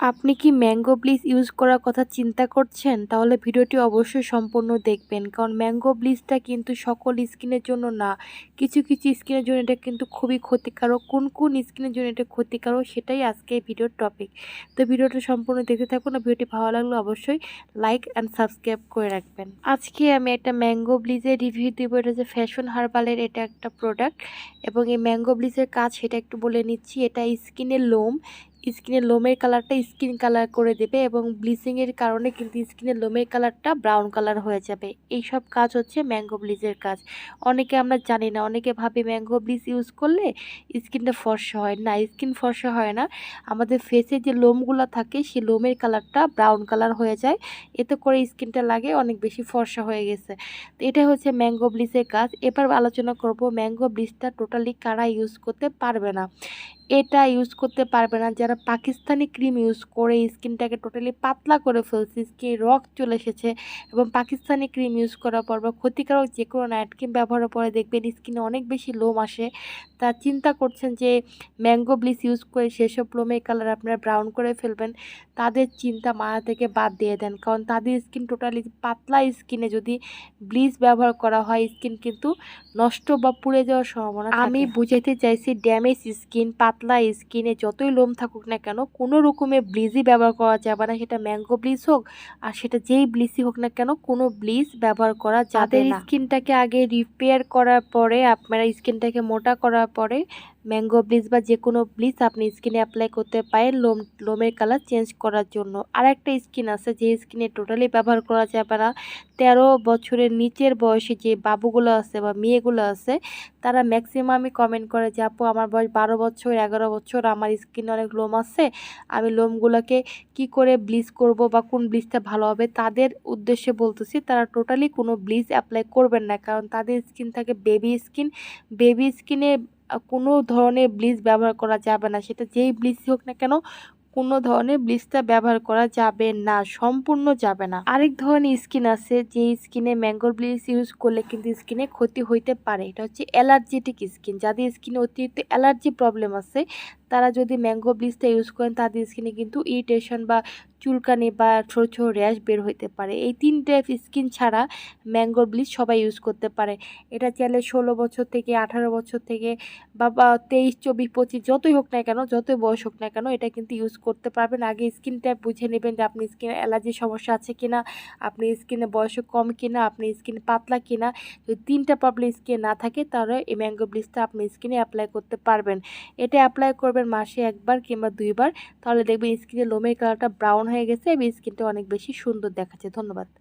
আপনি কি mango bleach use করার কথা চিন্তা করছেন? তাহলে ভিডিওটি অবশ্যই সম্পূর্ণ দেখবেন। কারণ ম্যাঙ্গো ব্লিচটা কিন্তু সকল স্কিনের জন্য না, কিছু কিছু স্কিনের জন্য এটা কিন্তু খুবই ক্ষতিকারক। কোন কোন স্কিনের জন্য এটা ক্ষতিকারক সেটাই আজকে ভিডিওর টপিক তো ভিডিওটা সম্পূর্ণ দেখতে থাকুন আর ভিডিওটি ভালো লাগলে অবশ্যই লাইক অ্যান্ড সাবস্ক্রাইব করে রাখবেন। আজকে আমি একটা ম্যাঙ্গো ব্লিজের রিভিউ দেবো। এটা হচ্ছে ফ্যাশন হার্বালের এটা একটা প্রোডাক্ট এবং এই ম্যাঙ্গো ব্লিজের কাজ সেটা একটু বলে নিচ্ছি। এটা স্কিনের লোম স্কিনের লোমের কালারটা স্কিন কালার করে দেবে এবং ব্লিচিংয়ের কারণে কিন্তু স্কিনের লোমের কালারটা ব্রাউন কালার হয়ে যাবে। এই সব কাজ হচ্ছে ম্যাঙ্গো ব্লিচের কাজ। অনেকে আমরা জানি না, অনেকে ভাবে ম্যাঙ্গো ব্লিচ ইউজ করলে স্কিনটা ফর্সা হয় না, স্কিন ফর্সা হয় না। আমাদের ফেসে যে লোমগুলো থাকে, সেই লোমের কালারটা ব্রাউন কালার হয়ে যায়। এতে করে স্কিনটা লাগে অনেক বেশি ফর্সা হয়ে গেছে। তো এটা হচ্ছে ম্যাঙ্গো ব্লিচের কাজ। এবার আলোচনা করব ম্যাঙ্গো ব্লিচটা টোটালি কারা ইউজ করতে পারবে না। এটা ইউজ করতে পারবে না যারা পাকিস্তানি ক্রিম ইউজ করে স্কিনটাকে টোটালি পাতলা করে ফেলছে স্কিন রক চলে এসেছে এবং পাকিস্তানি ক্রিম ইউজ করার পর বা ক্ষতিকারক যে কোনো নাইট ক্রিম ব্যবহারের পরে দেখবেন স্কিনে অনেক বেশি লোম আসে। তা চিন্তা করছেন যে ম্যাঙ্গো ব্লিচ ইউজ করে সেসব লোমের কালার আপনারা ব্রাউন করে ফেলবেন, তাদের চিন্তা মাথা থেকে বাদ দিয়ে দেন। কারণ তাদের স্কিন টোটালি পাতলা স্কিনে যদি ব্লিচ ব্যবহার করা হয় স্কিন কিন্তু নষ্ট বা পুড়ে যাওয়ার সম্ভাবনা আমি বুঝাইতে চাইছি ড্যামেজ স্কিন পাতলা স্কিনে যতই লোম থাকুক না কেন কোনো রকমের ব্লিজই ব্যবহার করা যাবে না সেটা ম্যাঙ্গো ব্লিজ হোক আর সেটা যেই ব্লিজই হোক না কেন কোনো ব্লিজ ব্যবহার করা যাবে না। স্কিনটাকে আগে রিপেয়ার করার পরে আপনারা স্কিনটাকে মোটা করার পরে ম্যাঙ্গো ব্লিচ বা যে কোনো ব্লিচ আপনি স্কিনে অ্যাপ্লাই করতে পারেন। লোম, লোমের কালার চেঞ্জ করার জন্য। আর একটা স্কিন আছে যে স্কিনে টোটালি ব্যবহার করা যাবে না। তেরো বছরের নিচের বয়সে যে বাবুগুলো আছে বা মেয়েগুলো আছে, তারা ম্যাক্সিমামই কমেন্ট করে যে, আপু, আমার বয়স বারো বছর, এগারো বছর, আমার স্কিনে অনেক লোম আছে। আমি লোমগুলোকে কি করে ব্লিচ করব বা কোন ব্লিচটা ভালো হবে? তাদের উদ্দেশ্যে বলতেছি, তারা টোটালি কোনো ব্লিচ অ্যাপ্লাই করবেন না। কারণ তাদের স্কিন থাকে বেবি স্কিন বেবি স্কিনে কোনো ধরনের ব্লিচ ব্যবহার করা যাবে না। সেটা যেই ব্লিচ হোক না কেন, কোনো ধরনের ব্লিচটা ব্যবহার করা যাবে না, সম্পূর্ণ যাবে না। আরেক ধরনের স্কিন আছে যে স্কিনে ম্যাঙ্গোর ব্লিচ ইউজ করলে কিন্তু স্কিনে ক্ষতি হইতে পারে। এটা হচ্ছে অ্যালার্জেটিক স্কিন। যাদের স্কিনে অতিরিক্ত অ্যালার্জি প্রবলেম আছে তারা যদি ম্যাঙ্গো ব্লিচটা ইউজ করেন, তাদের স্কিনে কিন্তু ইরিটেশন বা চুলকানি বা ছোটো ছোটো র্যাশ বের হইতে পারে। এই তিনটে স্কিন ছাড়া ম্যাঙ্গো ব্লিচ সবাই ইউজ করতে পারে। এটা চাইলে ষোলো বছর থেকে আঠারো বছর থেকে বা তেইশ, চব্বিশ, পঁচিশ যতই হোক না কেন, যতই বয়স হোক না কেন, এটা কিন্তু ইউজ করতে পারবেন। আগে স্কিনটা বুঝে নেবেন যে আপনি স্কিনে অ্যালার্জির সমস্যা আছে কিনা, আপনি স্কিনে বয়স কম কিনা, আপনি স্কিন পাতলা কিনা। যদি তিনটা প্রবলেম স্কিনে না থাকে, তাহলে এই ম্যাঙ্গো ব্লিচটা আপনি স্কিনে অ্যাপ্লাই করতে পারবেন। এটা অ্যাপ্লাই করবেন মাসে একবার কিংবা দুইবার, তাহলে দেখবেন স্কিনের লোমের কালারটা ব্রাউন হয়ে গেছে এবং স্কিনটা অনেক বেশি সুন্দর দেখাচ্ছে। ধন্যবাদ।